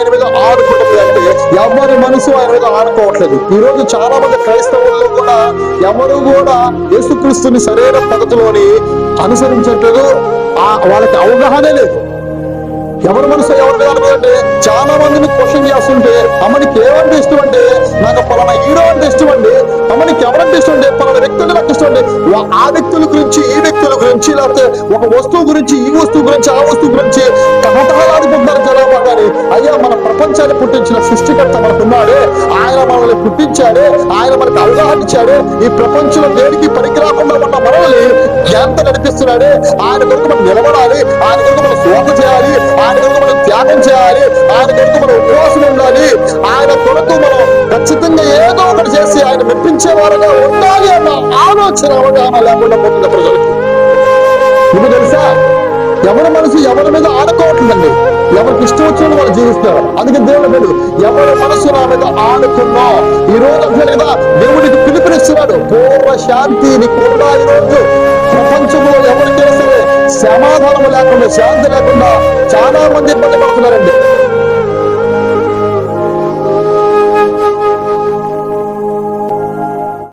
ఆయన మీద ఆడుకుంటుంది అంటే ఎవరి మనసు ఆయన మీద ఆడుకోవట్లేదు ఈ రోజు చాలా మంది క్రైస్తవుల్లో కూడా ఎవరు కూడా యేసుక్రీస్తుని సరైన పద్ధతిలోని అనుసరించట్లేదు. ఆ వాళ్ళకి అవగాహనే లేదు. ఎవరి మనసు ఎవరి మీద అంటే చాలా మందిని క్వశ్చన్ చేస్తుంటే అమ్మనికి ఏమంటే ఇష్టం అంటే? నాకు పలానా హీరో అంటే ఇష్టం అండి అమ్మనికి ఎవరంటే ఇష్టం అంటే? పలానా వ్యక్తులు నాకు ఇష్టం అండి ఆ వ్యక్తుల గురించి ఈ వ్యక్తుల గురించి లేకపోతే ఒక వస్తువు గురించి ఈ వస్తువు గురించి ఆ వస్తువు గురించి కహటహలాడిపోతున్నారు కదా కానీ అయ్యా మన ప్రపంచాన్ని పుట్టించిన సృష్టికర్త మనకున్నాడే. ఆయన మనల్ని పుట్టించాడే. ఆయన మనకు అవగాహన ఇచ్చాడే. ఈ ప్రపంచంలో దేనికి పనికిరాకుండా ఉన్న మనల్ని ఎంత నడిపిస్తున్నాడే. ఆయన కొరకు మనం నిలబడాలి. ఆయన కొరకు మనం శోభ చేయాలి. ఆయన కొరకు మనం త్యాగం చేయాలి. ఆయన కొరకు మనం ఉపవాసం ఉండాలి. ఆయన కొరకు మనం ఖచ్చితంగా ఏదో ఒకటి చేసి ఆయన మెప్పించే వారుగా ఉండాలి అన్న ఆలోచన అవగాహన లేకుండా పోతుంది ప్రజలకు. ఇది తెలుసా? ఎవరి మనసు ఎవరి మీద ఆడుకోవట్లేదండి ఎవరికి ఇష్టం వచ్చిన వాళ్ళు జీవిస్తారు. అందుకే దేవుడు లేదు ఎవరి మనసు నా మీద ఆడుకున్నా ఈ రోజు అంటున్నాడు కదా దేవుడికి పిలుపునిస్తున్నాడు. పూర్వ శాంతి నీకున్నా ఈ రోజు? ప్రపంచంలో ఎవరికైనా సరే సమాధానం లేకుండా శాంతి లేకుండా